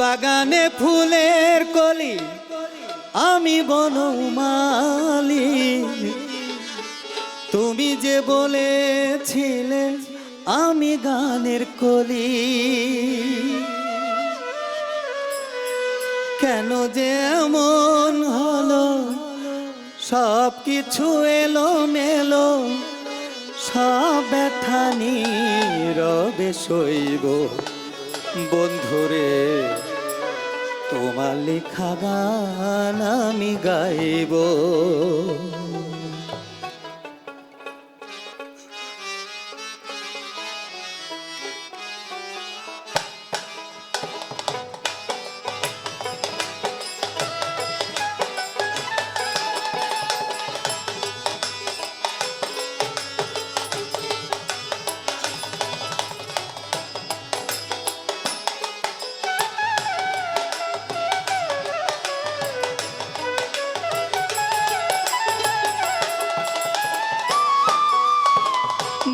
বাগানে ফুলের কলি, আমি বনমালি। তুমি যে বলেছিলে আমি গানের কলি, কেন যে এমন হলো? সব কিছু এলো মেলো সব ব্যথা রবে শৈব বন্ধুরে তোমার লেখা গান আমি গাইব।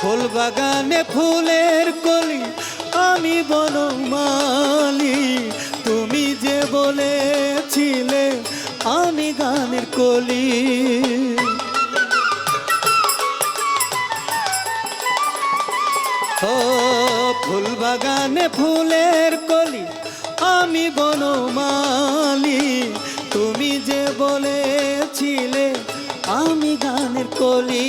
ফুল বাগানে ফুলের কলি, আমি বনমালি তুমি যে বলেছিলে আমি গানের কলি। ও ফুল বাগানে ফুলের কলি, আমি বনমালি তুমি যে বলেছিলে আমি গানের কলি।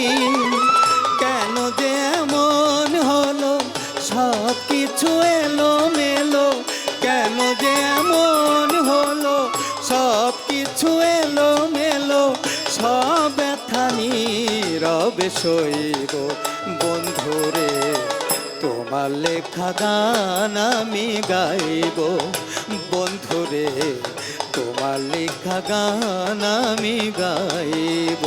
এমন হলো? সব কিছু এলো মেলো সব ব্যথা নীরবে সইব। বন্ধুরে তোমার লেখা গান আমি গাইব। বন্ধুরে তোমার লেখা গান আমি গাইব।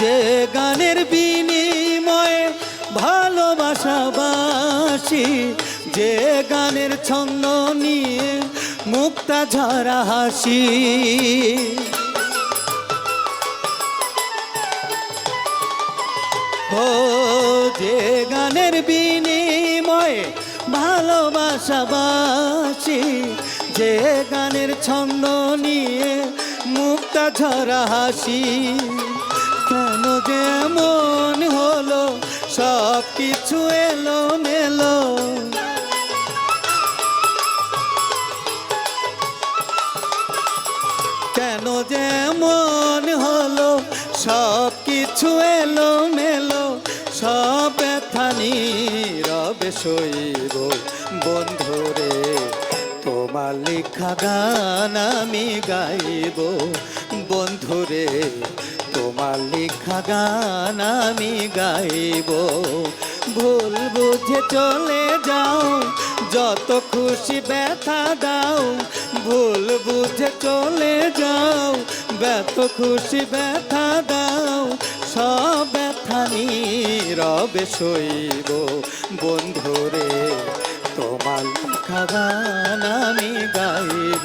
যে গানের বিনিময়ে ভালোবাসাবাসি, যে গানের ছন্দ নিয়ে মুক্তা ঝরা হাসি। ও যে গানের বিনিময়ে ভালোবাসাবাসি, যে গানের ছন্দ নিয়ে মুক্তা ঝরা হাসি। এমন হলো? সব কিছু এলো মেলো কেন যে এমন হলো? সব কিছু এলো মেলো সব ব্যথা নীরবে সইব বন্ধুরে, তোমার লেখা গান আমি গাইব। বন্ধুরে তোমার লেখা গান আমি গাইব। ভুল বুঝে চলে যাও, যত খুশি ব্যথা দাও। ভুল বুঝে চলে যাও ব্যত খুশি ব্যথা দাও। সব ব্যথা নীরবে সইব। বন্ধুরে তোমার লেখা গান আমি গাইব।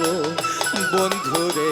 বন্ধুরে